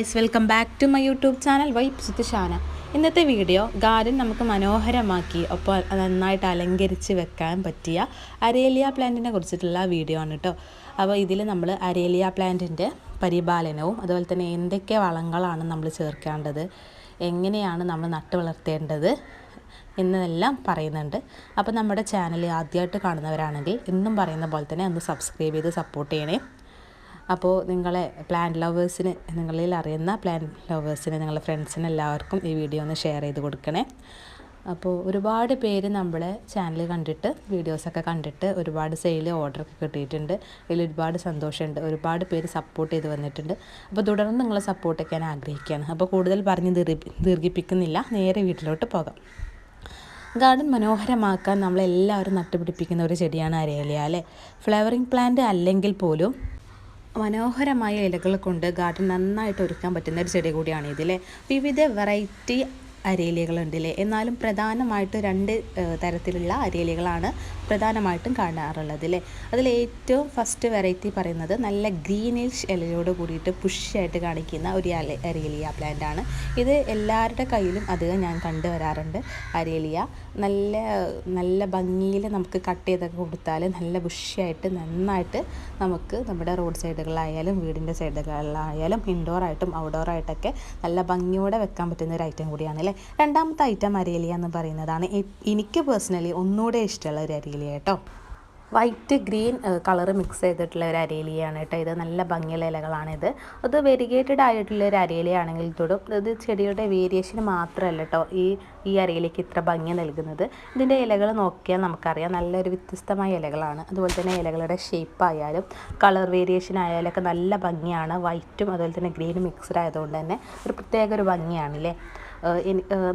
Guys welcome back to my YouTube channel wipe ഷാന ഇന്നത്തെ video garden നമുക്ക് മനോഹരമാക്കി ഒപ്പം നന്നായിട്ട് അലങ്കരിച്ച് വെക്കാൻ പറ്റിയ അരേലിയ പ്ലാന്റിനെ കുറിച്ചിട്ടുള്ള വീഡിയോ ആണ് കേട്ടോ അപ്പോൾ ഇതിൽ നമ്മൾ അരേലിയ പ്ലാന്റിന്റെ പരിപാലനവും അതുപോലെ തന്നെ എന്തൊക്കെ വളങ്ങളാണ് നമ്മൾ ചേർക്കേണ്ടത് എങ്ങനെയാണ് നമ്മൾ നട്ടു വളർത്തേണ്ടത് എന്നെല്ലാം പറയുന്നുണ്ട്. അപ്പോൾ നമ്മുടെ ചാനൽ ആദ്യമായിട്ട് കാണുന്നവരാണെങ്കിൽ എന്നും പറയുന്ന പോലെ തന്നെ ഒന്ന് സബ്സ്ക്രൈബ് ചെയ്ത് സപ്പോർട്ട് ചെയ്യണേ. അപ്പോൾ നിങ്ങളെ പ്ലാന്റ് ലവേഴ്സിന് നിങ്ങളിൽ അറിയുന്ന പ്ലാന്റ് ലവേഴ്സിന് നിങ്ങളുടെ ഫ്രണ്ട്സിന് എല്ലാവർക്കും ഈ വീഡിയോ ഒന്ന് ഷെയർ ചെയ്ത് കൊടുക്കണേ. അപ്പോൾ ഒരുപാട് പേര് നമ്മളെ ചാനൽ കണ്ടിട്ട് വീഡിയോസൊക്കെ കണ്ടിട്ട് ഒരുപാട് സെയിൽ ഓർഡറൊക്കെ കിട്ടിയിട്ടുണ്ട്. ഇതിൽ ഒരുപാട് സന്തോഷമുണ്ട്. ഒരുപാട് പേര് സപ്പോർട്ട് ചെയ്ത് വന്നിട്ടുണ്ട്. അപ്പോൾ തുടർന്ന് നിങ്ങളെ സപ്പോർട്ട് ചെയ്യാൻ ആഗ്രഹിക്കുകയാണ്. അപ്പോൾ കൂടുതൽ പറഞ്ഞ് ദീർഘി ദീർഘിപ്പിക്കുന്നില്ല. നേരെ വീട്ടിലോട്ട് പോകാം. ഗാർഡൻ മനോഹരമാക്കാൻ നമ്മളെല്ലാവരും നട്ടുപിടിപ്പിക്കുന്ന ഒരു ചെടിയാണ് അരേലിയ അല്ലേ? ഫ്ലവറിങ് പ്ലാന്റ് അല്ലെങ്കിൽ പോലും മനോഹരമായ ഇലകൾ കൊണ്ട് ഗാർഡൻ നന്നായിട്ട് ഒരുക്കാൻ പറ്റുന്ന ഒരു ചെടി കൂടിയാണ് ഇതിലെ. വിവിധ വെറൈറ്റി അരേലികളുണ്ട് അല്ലേ എന്നാലും പ്രധാനമായിട്ട് രണ്ട് തരത്തിലുള്ള അരേലികളാണ് പ്രധാനമായിട്ടും കാണാറുള്ളത് അല്ലേ അതിൽ ഏറ്റവും ഫസ്റ്റ് വെറൈറ്റി പറയുന്നത് നല്ല ഗ്രീനിഷ് ഇലയോട് കൂടിയിട്ട് പുഷ്യായിട്ട് കാണിക്കുന്ന ഒരു അല അരേലിയ പ്ലാന്റ് ആണ്. ഇത് എല്ലാവരുടെ കയ്യിലും അധികം ഞാൻ കണ്ടുവരാറുണ്ട് അരേലിയ നല്ല നല്ല ഭംഗിയിൽ നമുക്ക് കട്ട് ചെയ്തൊക്കെ കൊടുത്താൽ നല്ല ബുഷിയായിട്ട് നന്നായിട്ട് നമുക്ക് നമ്മുടെ റോഡ് സൈഡുകളായാലും വീടിന്റെ സൈഡുകളിലായാലും ഇൻഡോർ ആയിട്ടും ഔട്ട്ഡോർ ആയിട്ടൊക്കെ നല്ല ഭംഗിയോടെ വെക്കാൻ പറ്റുന്ന ഒരു ഐറ്റം കൂടിയാണ് അല്ലേ? രണ്ടാമത്തെ ഐറ്റം അരേലിയ എന്ന് പറയുന്നതാണ്. എനിക്ക് പേഴ്സണലി ഒന്നുകൂടെ ഇഷ്ടമുള്ള ഒരു അരേലിയ കേട്ടോ. വൈറ്റ് ഗ്രീൻ കളർ മിക്സ് ചെയ്തിട്ടുള്ള ഒരു അരേലിയാണ് കേട്ടോ ഇത്. നല്ല ഭംഗിയുള്ള ഇലകളാണ് ഇത്. അത് വെരിഗേറ്റഡ് ആയിട്ടുള്ള ഒരു അരേലിയാണെങ്കിൽ തൊടും. ഇത് ചെടിയുടെ വേരിയേഷൻ മാത്രമല്ല കേട്ടോ ഈ ഈ അരയിലേക്ക് ഇത്ര ഭംഗി നൽകുന്നത്. ഇതിന്റെ ഇലകൾ നോക്കിയാൽ നമുക്കറിയാം. നല്ലൊരു വ്യത്യസ്തമായ ഇലകളാണ്. അതുപോലെ തന്നെ ഇലകളുടെ ഷേപ്പ് ആയാലും കളർ വേരിയേഷൻ ആയാലൊക്കെ നല്ല ഭംഗിയാണ്. വൈറ്റും അതുപോലെ തന്നെ ഗ്രീനും മിക്സ്ഡ് ആയതുകൊണ്ട് തന്നെ ഒരു പ്രത്യേക ഒരു ഭംഗിയാണല്ലേ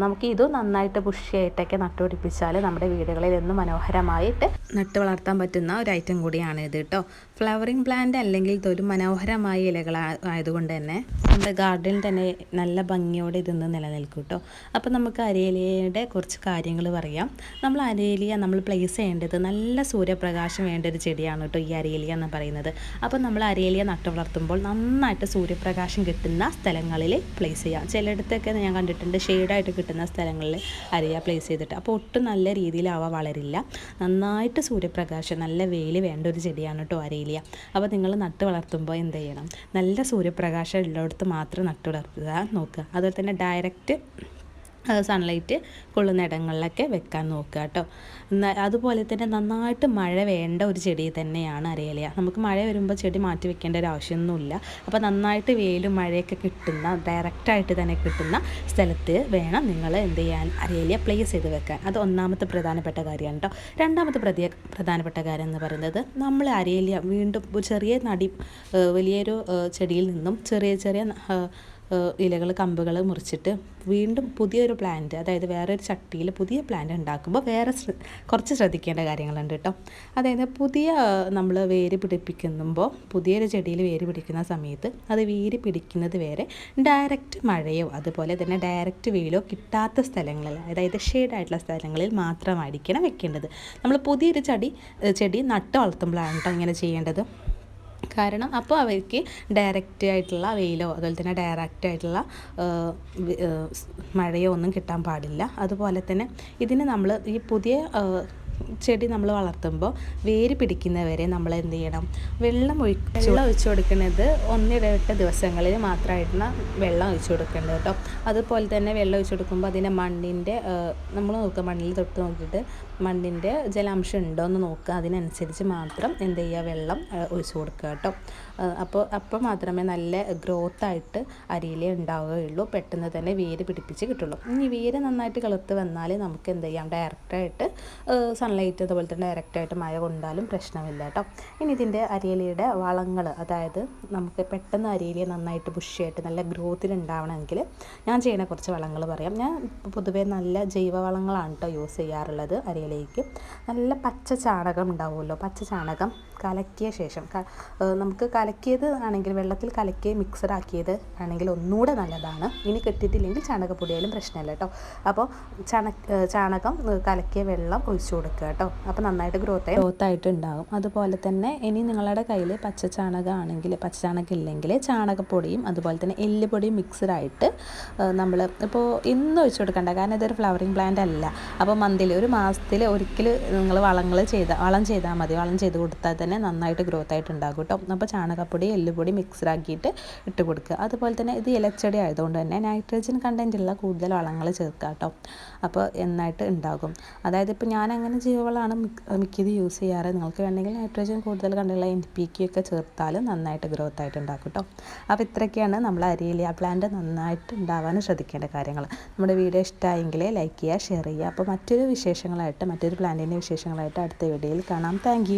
നമുക്ക് ഇത് നന്നായിട്ട് പുഷ്യായിട്ടൊക്കെ നട്ടുപിടിപ്പിച്ചാൽ നമ്മുടെ വീടുകളിൽ എന്നും മനോഹരമായിട്ട് നട്ട് വളർത്താൻ പറ്റുന്ന ഒരു ഐറ്റം കൂടിയാണ് ഇത് കേട്ടോ ഫ്ലവറിങ് പ്ലാന്റ് അല്ലെങ്കിൽ ഒരു മനോഹരമായ ഇലകൾ ആയതുകൊണ്ട് തന്നെ നമ്മുടെ ഗാർഡനിൽ തന്നെ നല്ല ഭംഗിയോടെ ഇതൊന്ന് നിലനിൽക്കും കേട്ടോ അപ്പോൾ നമുക്ക് അരേലിയയുടെ കുറച്ച് കാര്യങ്ങൾ പറയാം. നമ്മൾ അരേലിയ നമ്മൾ പ്ലേസ് ചെയ്യേണ്ടത് നല്ല സൂര്യപ്രകാശം വേണ്ട ഒരു ചെടിയാണ് കേട്ടോ ഈ അരേലിയ എന്ന് പറയുന്നത്. അപ്പോൾ നമ്മൾ അരേലിയ നട്ടു വളർത്തുമ്പോൾ നന്നായിട്ട് സൂര്യപ്രകാശം കിട്ടുന്ന സ്ഥലങ്ങളിൽ പ്ലേസ് ചെയ്യാം. ചിലയിടത്തൊക്കെ ഞാൻ കണ്ടിട്ടുണ്ട് ഷെയ്ഡായിട്ട് കിട്ടുന്ന സ്ഥലങ്ങളിൽ അരിയ പ്ലേസ് ചെയ്തിട്ട്. അപ്പോൾ ഒട്ടും നല്ല രീതിയിൽ അവ വളരില്ല. നന്നായിട്ട് സൂര്യപ്രകാശം നല്ല വെയിൽ വേണ്ട ഒരു ചെടിയാണ് കേട്ടോ അരയിലിയ അപ്പോൾ നിങ്ങൾ നട്ട് വളർത്തുമ്പോൾ എന്ത് ചെയ്യണം? നല്ല സൂര്യപ്രകാശം ഉള്ളിടത്ത് മാത്രം നട്ട് വളർത്തുക. നോക്കുക. അതുപോലെ തന്നെ ഡയറക്റ്റ് സൺലൈറ്റ് കൊള്ളുന്ന ഇടങ്ങളിലൊക്കെ വെക്കാൻ നോക്കുക കേട്ടോ. അതുപോലെ തന്നെ നന്നായിട്ട് മഴ വേണ്ട ഒരു ചെടി തന്നെയാണ് അരേലിയ നമുക്ക് മഴ വരുമ്പോൾ ചെടി മാറ്റി വെക്കേണ്ട ഒരു ആവശ്യമൊന്നുമില്ല. അപ്പോൾ നന്നായിട്ട് വെയിലും മഴയൊക്കെ കിട്ടുന്ന ഡയറക്റ്റായിട്ട് തന്നെ കിട്ടുന്ന സ്ഥലത്ത് വേണം നിങ്ങൾ എന്ത് ചെയ്യാൻ അരേലിയ പ്ലേസ് ചെയ്ത് വെക്കാൻ. അത് ഒന്നാമത്തെ പ്രധാനപ്പെട്ട കാര്യമാണ് കേട്ടോ. രണ്ടാമത്തെ പ്രതി പ്രധാനപ്പെട്ട കാര്യം എന്ന് പറയുന്നത് നമ്മൾ അരേലിയ വീണ്ടും ഒരു ചെറിയ നടി വലിയൊരു ചെടിയിൽ നിന്നും ചെറിയ ചെറിയ ഇലകൾ കമ്പുകൾ മുറിച്ചിട്ട് വീണ്ടും പുതിയൊരു പ്ലാന്റ് അതായത് വേറെ ഒരു ചട്ടിയിൽ പുതിയ പ്ലാന്റ് ഉണ്ടാക്കുമ്പോൾ വേറെ കുറച്ച് ശ്രദ്ധിക്കേണ്ട കാര്യങ്ങളുണ്ട് കേട്ടോ. അതായത് പുതിയ നമ്മൾ വേര് പിടിപ്പിക്കുമ്പോൾ പുതിയൊരു ചെടിയിൽ വേര് പിടിക്കുന്ന സമയത്ത് അത് വേര് പിടിക്കുന്നത് വരെ ഡയറക്റ്റ് മഴയോ അതുപോലെ തന്നെ ഡയറക്റ്റ് വെയിലോ കിട്ടാത്ത സ്ഥലങ്ങളിൽ അതായത് ഷെയ്ഡായിട്ടുള്ള സ്ഥലങ്ങളിൽ മാത്രമായിരിക്കണം വെക്കേണ്ടത്. നമ്മൾ പുതിയൊരു ചെടി ചെടി നട്ട് വളർത്തുമ്പോഴാണ് കേട്ടോ ഇങ്ങനെ ചെയ്യേണ്ടത്. കാരണം അപ്പോൾ അവർക്ക് ഡയറക്റ്റ് ആയിട്ടുള്ള വെയിലോ അതുപോലെ തന്നെ ഡയറക്റ്റ് ആയിട്ടുള്ള മഴയോ ഒന്നും കിട്ടാൻ പാടില്ല. അതുപോലെ തന്നെ ഇതിന് നമ്മൾ ഈ പുതിയ ചെടി നമ്മൾ വളർത്തുമ്പോൾ വേര് പിടിക്കുന്നവരെ നമ്മൾ എന്ത് ചെയ്യണം? വെള്ളം ഒഴി വെള്ളം ഒഴിച്ചു കൊടുക്കുന്നത് ഒന്നിടവിട്ട ദിവസങ്ങളിൽ മാത്രമായിട്ടാണ് വെള്ളം ഒഴിച്ചു കൊടുക്കേണ്ടത് കേട്ടോ. അതുപോലെ തന്നെ വെള്ളം ഒഴിച്ചു കൊടുക്കുമ്പോൾ അതിന്റെ മണ്ണിന്റെ നമ്മൾ നോക്കുക മണ്ണിൽ തൊട്ട് നോക്കിയിട്ട് മണ്ണിന്റെ ജലാംശം ഉണ്ടോ എന്ന് നോക്കുക. അതിനനുസരിച്ച് മാത്രം എന്ത് ചെയ്യുക? വെള്ളം ഒഴിച്ചു കൊടുക്കുക കേട്ടോ. അപ്പോൾ അപ്പോൾ മാത്രമേ നല്ല ഗ്രോത്ത് ആയിട്ട് അരിയിലേ ഉണ്ടാവുകയുള്ളൂ. പെട്ടെന്ന് തന്നെ വേര് പിടിപ്പിച്ച് കിട്ടുള്ളൂ. ഇനി വേര് നന്നായിട്ട് കിളുത്ത് വന്നാൽ നമുക്ക് എന്ത് ചെയ്യാം? ഡയറക്റ്റായിട്ട് സൺലൈറ്റ് അതുപോലെ തന്നെ ഡയറക്റ്റായിട്ട് മഴ കൊണ്ടാലും പ്രശ്നമില്ല കേട്ടോ. ഇനി ഇതിന്റെ അരിയലിയുടെ വളങ്ങൾ അതായത് നമുക്ക് പെട്ടെന്ന് അരിയലി നന്നായിട്ട് ബുഷിയായിട്ട് നല്ല ഗ്രോത്തിൽ ഉണ്ടാവണമെങ്കിൽ ഞാൻ ചെയ്യുന്ന കുറച്ച് വളങ്ങൾ പറയാം. ഞാൻ പൊതുവേ നല്ല ജൈവ വളങ്ങളാണ് കേട്ടോ യൂസ് ചെയ്യാറുള്ളത് അരിയിലേക്ക്. നല്ല പച്ച ചാണകം ഉണ്ടാവുമല്ലോ പച്ച ചാണകം കലക്കിയ ശേഷം നമുക്ക് കലക്കിയത് ആണെങ്കിൽ വെള്ളത്തിൽ കലക്കി മിക്സഡ് ആക്കിയത് ആണെങ്കിൽ ഒന്നുകൂടെ നല്ലതാണ്. ഇനി കിട്ടിയിട്ടില്ലെങ്കിൽ ചാണകപ്പൊടിയായാലും പ്രശ്നമില്ല കേട്ടോ. അപ്പോൾ ചാണ ചാണകം കലക്കിയ വെള്ളം ഒഴിച്ചു കൊടുക്കുക. കേട്ടോ. അപ്പോൾ നന്നായിട്ട് ഗ്രോത്ത് ഗ്രോത്ത് ആയിട്ട് ഉണ്ടാകും അതുപോലെ തന്നെ ഇനി നിങ്ങളുടെ കയ്യിൽ പച്ച ചാണകമാണെങ്കിൽ പച്ച ചാണകം ഇല്ലെങ്കിൽ ചാണകപ്പൊടിയും അതുപോലെ തന്നെ എല്ലുപൊടിയും മിക്സ്ഡായിട്ട് നമ്മൾ ഇപ്പോൾ ഇന്ന് ഒഴിച്ചു കൊടുക്കണ്ട. കാരണം ഇതൊരു ഫ്ലവറിങ് പ്ലാന്റ് അല്ല. അപ്പോൾ മന്തിൽ ഒരു മാസത്തിൽ ഒരിക്കൽ നിങ്ങൾ വളങ്ങൾ ചെയ്ത വളം ചെയ്താൽ മതി. വളം ചെയ്ത് കൊടുത്താൽ തന്നെ നന്നായിട്ട് ഗ്രോത്ത് ആയിട്ട് ഉണ്ടാകും കേട്ടോ. അപ്പോൾ ചാണകപ്പൊടി എല്ലുപൊടി മിക്സഡാക്കിയിട്ട് ഇട്ട് കൊടുക്കുക. അതുപോലെ തന്നെ ഇത് ഇലച്ചെടി ആയതുകൊണ്ട് തന്നെ നൈട്രജൻ കണ്ടന്റുള്ള കൂടുതൽ വളങ്ങൾ ചേർക്കുക കേട്ടോ. അപ്പോൾ എന്നായിട്ട് ഉണ്ടാകും. അതായത് ഇപ്പോൾ ഞാൻ അങ്ങനെ ജൈവവളമാണ് മിക്കത് യൂസ് ചെയ്യാറ്. നിങ്ങൾക്ക് വേണമെങ്കിൽ നൈട്രജൻ കൂടുതൽ കണ്ടുള്ള എൻ പി കെ ഒക്കെ ചേർത്താലും നന്നായിട്ട് ഗ്രോത്ത് ആയിട്ട് ഉണ്ടാക്കും കേട്ടോ അപ്പോൾ ഇത്രയൊക്കെയാണ് നമ്മൾ അരിയിലിയ പ്ലാന്റ് നന്നായിട്ട് ഉണ്ടാവാൻ ശ്രദ്ധിക്കേണ്ട കാര്യങ്ങൾ. നമ്മുടെ വീഡിയോ ഇഷ്ടമായെങ്കിൽ ലൈക്ക് ചെയ്യുക ഷെയർ ചെയ്യുക. അപ്പോൾ മറ്റൊരു വിശേഷങ്ങളായിട്ട് മറ്റൊരു പ്ലാന്റിന്റെ വിശേഷങ്ങളായിട്ട് അടുത്ത വീഡിയോയിൽ കാണാം. താങ്ക്